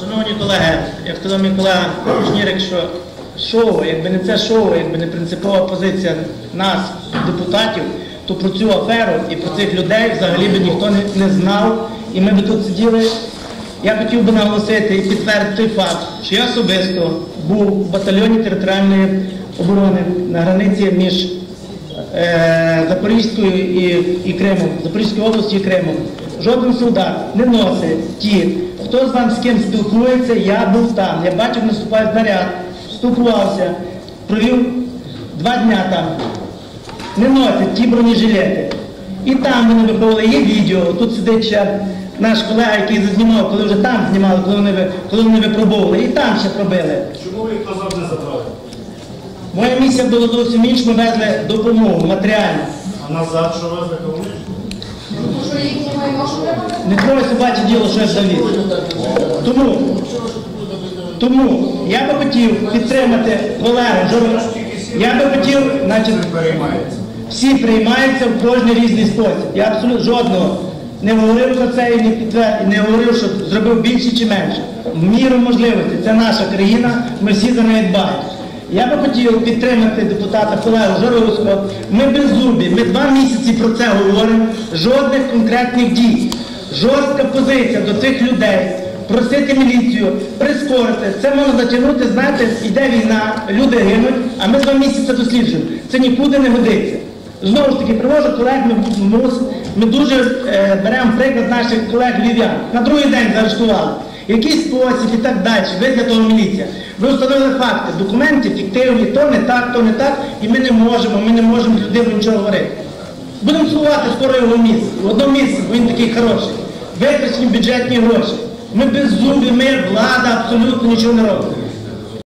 Шановні колеги, як сказав мій колега Кушнірик, що шоу, якби не це шоу, якби не принципова позиція нас, депутатів, то про цю аферу і про цих людей взагалі би ніхто не, не знав. І ми би тут сиділи. Я хотів би наголосити і підтвердити той факт, що я особисто був в батальйоні територіальної оборони на границі між е, Запорізькою і, і Кримом, Запорізької області і Кримом. Жоден солдат не носить ті. Хто з вам з ким спілкується, я був там. Я бачив, наступає наряд, спілкувався, провів два дня там. Не носять ті бронежилети. І там вони виховували, є відео, тут сидить ще наш колега, який зазнімав, коли вже там знімали, коли вони, коли вони випробовували, і там ще пробили. Чому ви їх назад не забрали? Моя місія була зовсім інша, ми везли допомогу матеріальну. А назад що везли їхнє майно? Не троє собаче діло, що я. Тому, тому я би хотів підтримати колегу. Я би хотів, значить, всі приймаються в кожний різний спосіб. Я абсолютно жодного не говорив за це і не підтвер... не говорив, що зробив більше чи менше. В міру можливості. Це наша країна, ми всі за неї дбаємо. Я би хотів підтримати депутата колегу Жаровського. Ми беззубі, ми два місяці про це говоримо, жодних конкретних дій, жорстка позиція до цих людей. Просити міліцію, прискорити. Це можна затягнути, знаєте, йде війна, люди гинуть, а ми два місяці досліджуємо. Це нікуди не годиться. Знову ж таки, привожу колег, ми, ми, дуже е, беремо приклад наших колег львів'ян. На другий день заарештували. Який спосіб і так далі, виглядала міліція. Ви встановили факти, документи фіктивні, то не так, то не так, і ми не можемо, ми не можемо з людиною нічого говорити. Будемо сховати скоро його місце. В одному місці, він такий хороший. Витрачені бюджетні гроші. Ми без зубів, ми влада абсолютно нічого не робимо.